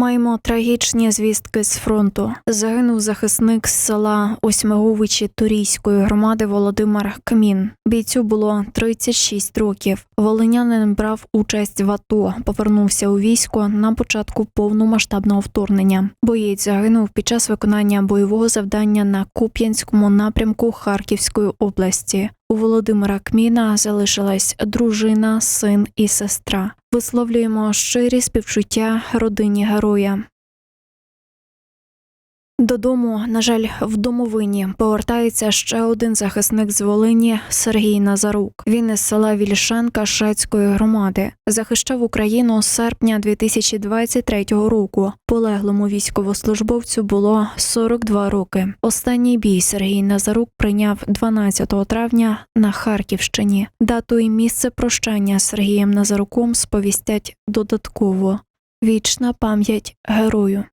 Маємо трагічні звістки з фронту. Загинув захисник з села Осьмиговичі Турійської громади Володимир Кмін. Бійцю було 36 років. Волинянин брав участь в АТО, повернувся у військо на початку повномасштабного вторгнення. Боєць загинув під час виконання бойового завдання на Куп'янському напрямку Харківської області. У Володимира Кміна залишилась дружина, син і сестра. Висловлюємо щирі співчуття родині героя. Додому, на жаль, в домовині повертається ще один захисник з Волині Сергій Назарук. Він із села Вільшанка Шацької громади захищав Україну з серпня 2023 року. Полеглому військовослужбовцю було 42 роки. Останній бій Сергій Назарук прийняв 12 травня на Харківщині. Дату і місце прощання Сергієм Назаруком сповістять додатково. Вічна пам'ять герою.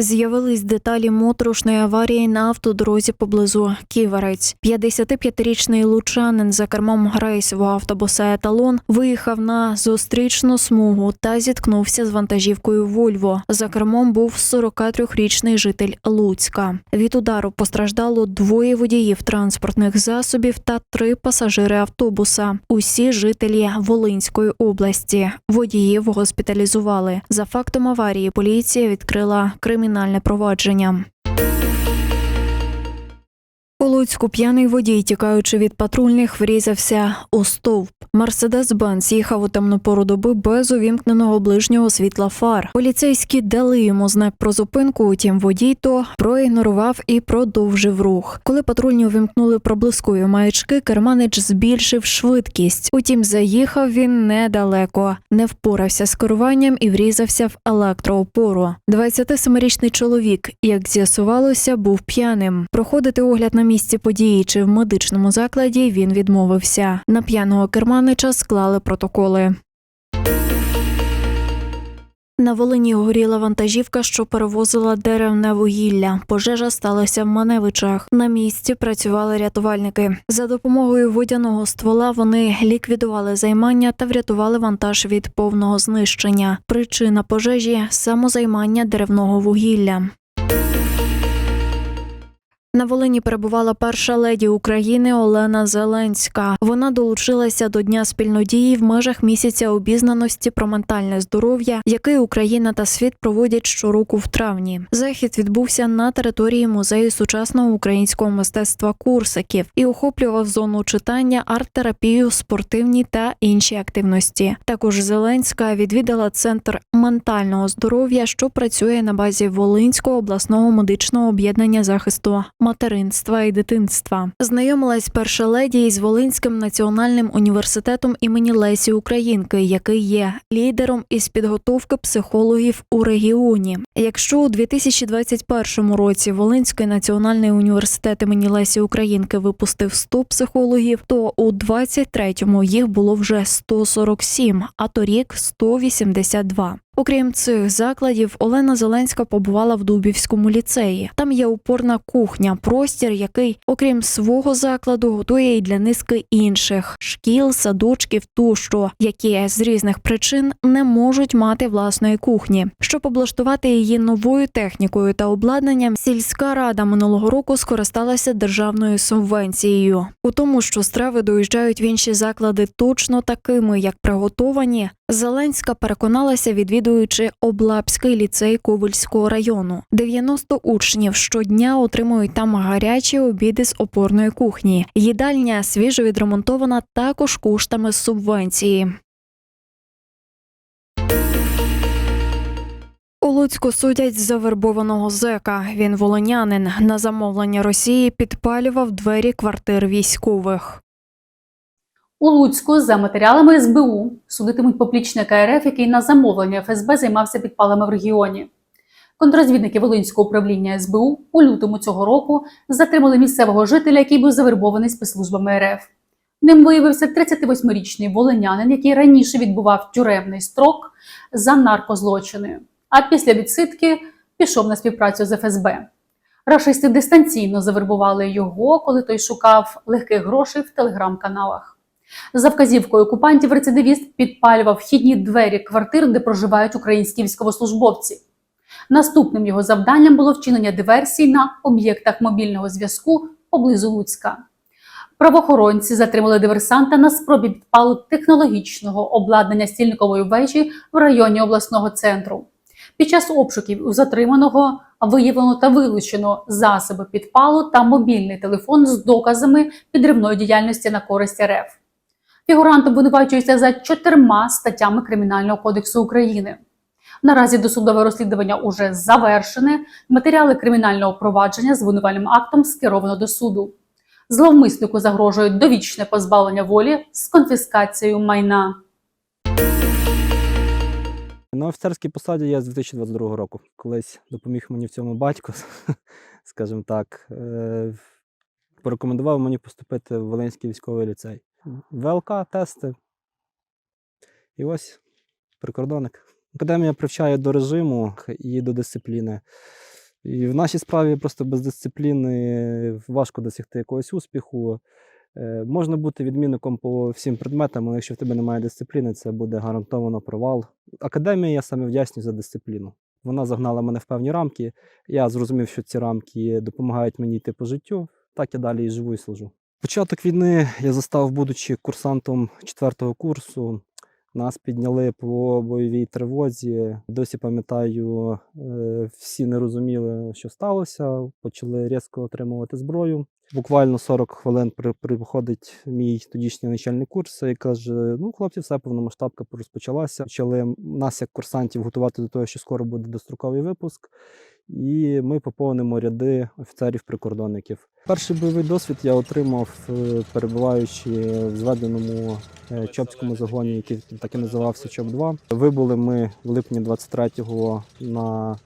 З'явились деталі моторошної аварії на автодорозі поблизу Ківерець. 55-річний лучанин за кермом рейсового автобуса Еталон виїхав на зустрічну смугу та зіткнувся з вантажівкою Вольво. За кермом був 43-річний житель Луцька. Від удару постраждало двоє водіїв транспортних засобів та три пасажири автобуса. Усі жителі Волинської області. Водіїв госпіталізували. За фактом аварії поліція відкрила кримінальне провадження. У Луцьку п'яний водій, тікаючи від патрульних, врізався у стовп. Мерседес Бенц їхав у темну пору доби без увімкненого ближнього світла фар. Поліцейські дали йому знак про зупинку. Утім, водій то проігнорував і продовжив рух. Коли патрульні увімкнули проблискові маячки, керманич збільшив швидкість. Утім, заїхав він недалеко, не впорався з керуванням і врізався в електроопору. 27-річний чоловік, як з'ясувалося, був п'яним. Проходити огляд на місці події чи в медичному закладі він відмовився. На п'яного керманича склали протоколи. На Волині горіла вантажівка, що перевозила деревне вугілля. Пожежа сталася в Маневичах. На місці працювали рятувальники. За допомогою водяного ствола вони ліквідували займання та врятували вантаж від повного знищення. Причина пожежі самозаймання деревного вугілля. На Волині перебувала перша леді України Олена Зеленська. Вона долучилася до Дня спільнодії в межах місяця обізнаності про ментальне здоров'я, який Україна та світ проводять щороку в травні. Захід відбувся на території музею сучасного українського мистецтва Курсиків і охоплював зону читання, арт-терапію, спортивні та інші активності. Також Зеленська відвідала центр ментального здоров'я, що працює на базі Волинського обласного медичного об'єднання захисту материнства і дитинства. Знайомилась перша леді із Волинським національним університетом імені Лесі Українки, який є лідером із підготовки психологів у регіоні. Якщо у 2021 році Волинський національний університет імені Лесі Українки випустив 100 психологів, то у 23-му їх було вже 147, а торік 182. Окрім цих закладів, Олена Зеленська побувала в Дубівському ліцеї. Там є опорна кухня, простір, який, окрім свого закладу, готує і для низки інших шкіл, садочків тощо, які з різних причин не можуть мати власної кухні. Щоб облаштувати її новою технікою та обладнанням, сільська рада минулого року скористалася державною субвенцією. У тому, що страви доїжджають в інші заклади точно такими, як приготовані, Зеленська переконалася, відвідуючи Облапський ліцей Ковальського району. 90 учнів щодня отримують там гарячі обіди з опорної кухні. Їдальня свіжо відремонтована також коштами субвенції. У Луцьку судять завербованого зека. Він волонянин. На замовлення Росії підпалював двері квартир військових. У Луцьку за матеріалами СБУ судитимуть поплічника РФ, який на замовлення ФСБ займався підпалами в регіоні. Контрозвідники Волинського управління СБУ у лютому цього року затримали місцевого жителя, який був завербований спецслужбами РФ. Ним виявився 38-річний волинянин, який раніше відбував тюремний строк за наркозлочини, а після відсидки пішов на співпрацю з ФСБ. Рашисти дистанційно завербували його, коли той шукав легких грошей в телеграм-каналах. За вказівкою окупантів рецидивіст підпалював вхідні двері квартир, де проживають українські військовослужбовці. Наступним його завданням було вчинення диверсій на об'єктах мобільного зв'язку поблизу Луцька. Правоохоронці затримали диверсанта на спробі підпалу технологічного обладнання стільникової вежі в районі обласного центру. Під час обшуків у затриманого виявлено та вилучено засоби підпалу та мобільний телефон з доказами підривної діяльності на користь РФ. Фігурант обвинувачується за чотирма статтями Кримінального кодексу України. Наразі досудове розслідування уже завершене. Матеріали кримінального провадження з винувальним актом скеровано до суду. Зловмиснику загрожує довічне позбавлення волі з конфіскацією майна. На офіцерській посаді я з 2022 року. Колись допоміг мені в цьому батько, скажімо так. Е, Порекомендував мені поступити в Волинський військовий ліцей. ВЛК, тести. І ось прикордонник. Академія привчає до режиму і до дисципліни. І в нашій справі просто без дисципліни важко досягти якогось успіху. Е, Можна бути відмінником по всім предметам, але якщо в тебе немає дисципліни, це буде гарантовано провал. Академія я саме вдячний за дисципліну. Вона загнала мене в певні рамки. Я зрозумів, що ці рамки допомагають мені йти по життю. Так я далі і живу і служу. Початок війни я застав, будучи курсантом четвертого курсу. Нас підняли по бойовій тривозі. Досі пам'ятаю, е, всі не розуміли, що сталося. Почали різко отримувати зброю. Буквально 40 хвилин приходить мій тодішній начальник курсу і каже: Ну, хлопці, все повномасштабка розпочалася. Почали нас, як курсантів, готувати до того, що скоро буде достроковий випуск. І ми поповнимо ряди офіцерів-прикордонників. Перший бойовий досвід я отримав, е, перебуваючи в зведеному е, Чопському загоні, який так і називався ЧОП-2. Вибули ми в липні 23-го на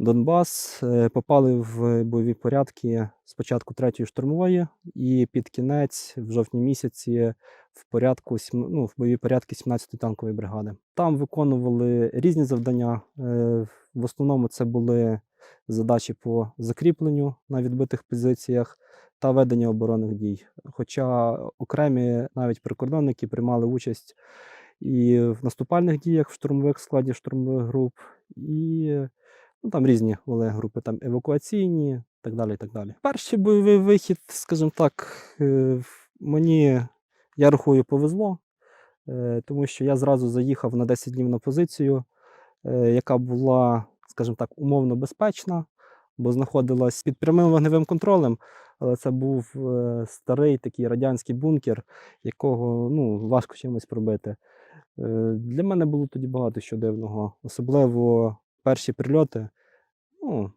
Донбас, е, попали в бойові порядки спочатку 3-ї штурмової і під кінець, в жовтні місяці, в порядку ну, в бойові порядки 17-ї танкової бригади. Там виконували різні завдання. е, В основному це були задачі по закріпленню на відбитих позиціях та ведення оборонних дій. Хоча окремі навіть прикордонники приймали участь і в наступальних діях в штурмових складі штурмових груп, і ну, там різні були групи, там евакуаційні, так далі. так далі. Перший бойовий вихід, скажімо так, е, мені, я рахую, повезло, е, тому що я зразу заїхав на 10 днів на позицію, е, яка була, скажімо так, умовно безпечна, бо знаходилась під прямим вогневим контролем, але це був старий такий радянський бункер, якого ну, важко чимось пробити. Для мене було тоді багато що дивного, особливо перші прильоти. Ну,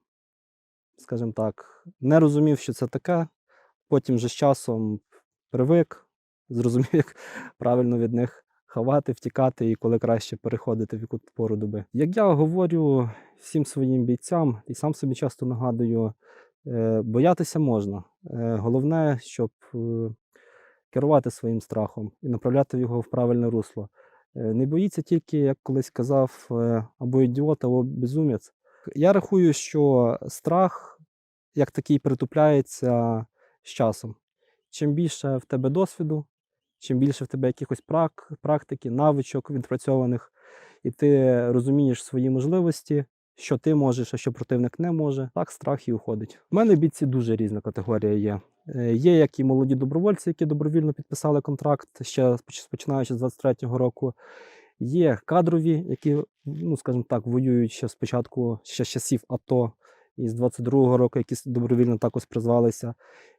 скажімо так, не розумів, що це таке. Потім вже з часом привик, зрозумів, як правильно від них ховати, втікати і коли краще переходити в яку пору доби. Як я говорю всім своїм бійцям, і сам собі часто нагадую, е, боятися можна. Е, Головне, щоб е, керувати своїм страхом і направляти його в правильне русло. Е, Не боїться тільки, як колись казав, е, або ідіот, або безумець. Я рахую, що страх як такий притупляється з часом. Чим більше в тебе досвіду, чим більше в тебе якихось прак, практики, навичок відпрацьованих, і ти розумієш свої можливості, що ти можеш, а що противник не може, так страх і уходить. У мене бійці дуже різна категорія є. Е, Є як і молоді добровольці, які добровільно підписали контракт ще починаючи з 23-го року. Є кадрові, які, ну скажімо так, воюють ще спочатку ще з часів АТО і з 22-го року, які добровільно також призвалися.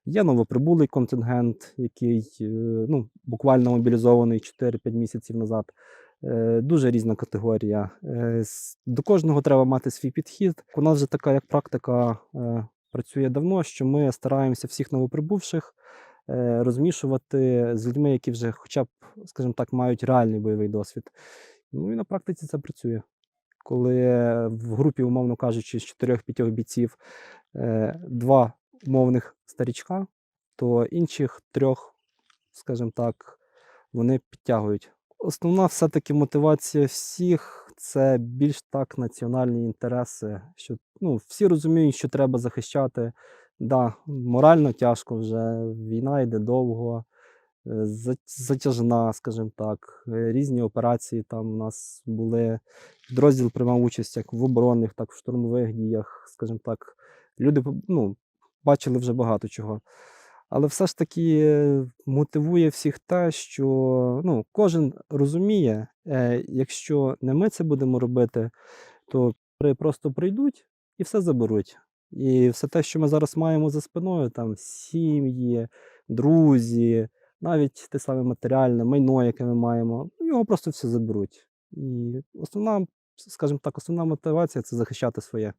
Є новоприбулий контингент, який е, ну, буквально мобілізований 4-5 місяців назад. Е, Дуже різна категорія. Е, До кожного треба мати свій підхід. У нас вже така як практика е, працює давно, що ми стараємося всіх новоприбувших розмішувати з людьми, які вже хоча б, скажімо так, мають реальний бойовий досвід. Ну і на практиці це працює. Коли в групі, умовно кажучи, з 4-5 бійців два умовних старічка, то інших трьох, скажімо так, вони підтягують. Основна все-таки мотивація всіх це більш так національні інтереси. Що ну, всі розуміють, що треба захищати. Да, морально тяжко вже, війна йде довго. е, затяжна, скажімо так, е, різні операції там у нас були. Підрозділ приймав участь як в оборонних, так і в штурмових діях, скажімо так. Люди ну, бачили вже багато чого. Але все ж таки е, мотивує всіх те, що ну, кожен розуміє, е, якщо не ми це будемо робити, то просто прийдуть і все заберуть. І все те, що ми зараз маємо за спиною, там сім'ї, друзі, навіть те саме матеріальне майно, яке ми маємо, ну, його просто все заберуть. І основна, скажімо так, основна мотивація це захищати своє.